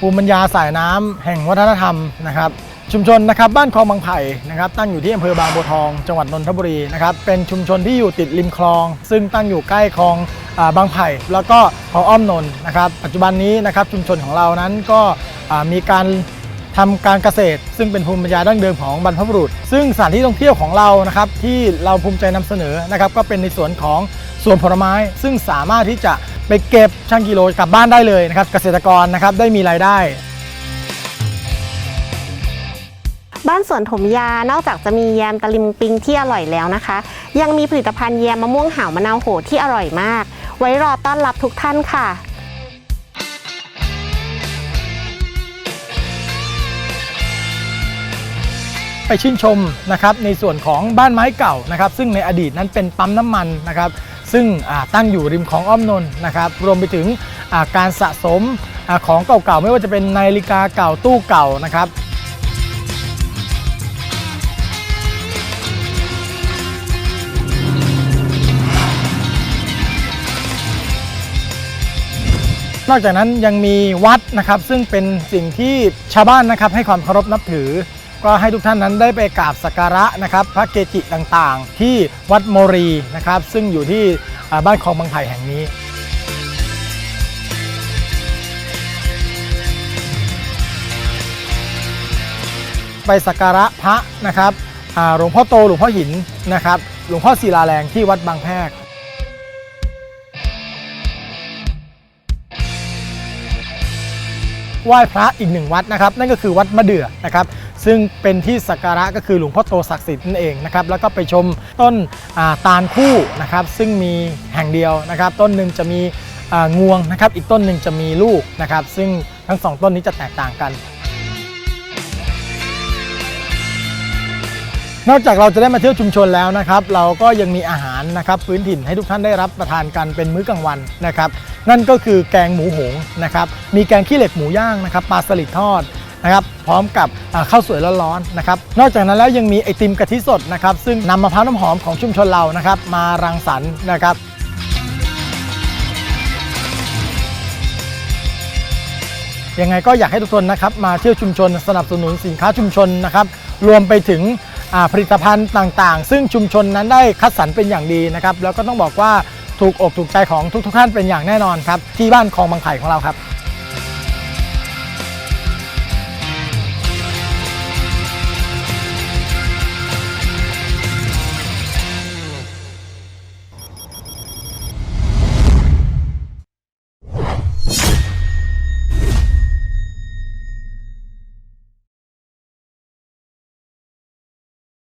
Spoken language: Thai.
ภูมิปัญญาสายน้ำแห่งวัฒนธรรมนะครับชุมชนนะครับบ้านคลองบางไผ่นะครับตั้งอยู่ที่อำเภอบางบัวทอง จังหวัดนนทบุรีนะครับเป็นชุมชนที่อยู่ติดริมคลอง ซึ่งตั้งอยู่ใกล้คลองอบางไผ่ แล้วก็คลองอ้อมนนนะครับปัจจุบันนี้นะครับชุมชนของเรานั้นก็มีการทำการเกษตร ซึ่งเป็นภูมิปัญญาดั้งเดิมของบรรพบุรุษ ซึ่งสถานที่ท่องเที่ยวของเรานะครับที่เราภูมิใจนำเสนอนะครับก็เป็นในสวนของสวนผลไม้ ซึ่งสามารถที่จะ ไปเก็บช่างกิโลกลับบ้านได้เลยนะครับ เกษตรกรนะครับได้มีรายได้ บ้านสวนถมยานอกจากจะมีแยมตะลิมปิงที่อร่อยแล้วนะคะ ยังมีผลิตภัณฑ์แยมมะม่วงหาวมะนาวโหที่อร่อยมาก ไว้รอต้อนรับทุกท่านค่ะ ไปชื่นชมนะครับในส่วนของบ้านไม้เก่านะครับ ซึ่งในอดีตนั้นเป็นปั๊มน้ำมันนะครับ ซึ่งตั้งอยู่ริมของอ้อมนนท์นะครับรวมไปถึงการสะสมอของเก่าๆ ไม่ว่าจะเป็นนาฬิกาเก่าตู้เก่านะครับนอกจากนั้นยังมีวัดนะครับซึ่งเป็นสิ่งที่ชาวบ้านนะครับให้ความเคารพนับถือ ก็ให้ทุกท่านนั้นได้ไปกราบสักการะนะครับ พระเกจิต่างๆ ที่วัดโมรีนะครับ ซึ่งอยู่ที่บ้านคลองบางไผ่แห่งนี้ไปสักการะพระนะครับหลวงพ่อโตหลวงพ่อหินนะครับ หลวงพ่อศิลาแรงที่วัดบางแพรก ไหว้พระอีกหนึ่งวัดนะครับนั่นก็คือวัดมะเดื่อนะครับซึ่งเป็นที่สักการะก็คือหลวงพ่อโตศักดิ์สิทธิ์นั่นเองนะครับแล้วก็ไปชมต้นาตาลคู่นะครับซึ่งมีแห่งเดียวนะครับ ต้นหนึ่งจะมีงวงนะครับอีกต้นหนึ่งจะมีลูกนะครับซึ่งทั้งสองต้นนี้จะแตกต่างกัน นอกจากเราจะได้มาเที่ยวชุมชนแล้วนะครับ เราก็ยังมีอาหารนะครับพื้นถิ่นให้ทุกท่านได้รับประทานกันเป็นมื้อกลางวันนะครับ นั่นก็คือแกงหมูหงนะครับ มีแกงขี้เหล็กหมูย่างนะครับปลาสลิดทอดนะครับ พร้อมกับข้าวสวยร้อนๆนะครับ นอกจากนั้นแล้วยังมีไอติมกะทิสดนะครับ ซึ่งนำมะพร้าวน้ำหอมของชุมชนเรานะครับ มารังสรรค์นะครับยังไงก็อยากให้ทุกคนนะครับมาเที่ยวชุมชนสนับสนุนสินค้าชุมชนนะครับรวมไปถึง ผลิตภัณฑ์ต่างๆ ซึ่งชุมชนนั้นได้คัดสรรเป็นอย่างดีนะครับ แล้วก็ต้องบอกว่าถูกอกถูกใจของทุกๆท่านเป็นอย่างแน่นอนครับ ที่บ้านคลองบางไผ่ของเราครับ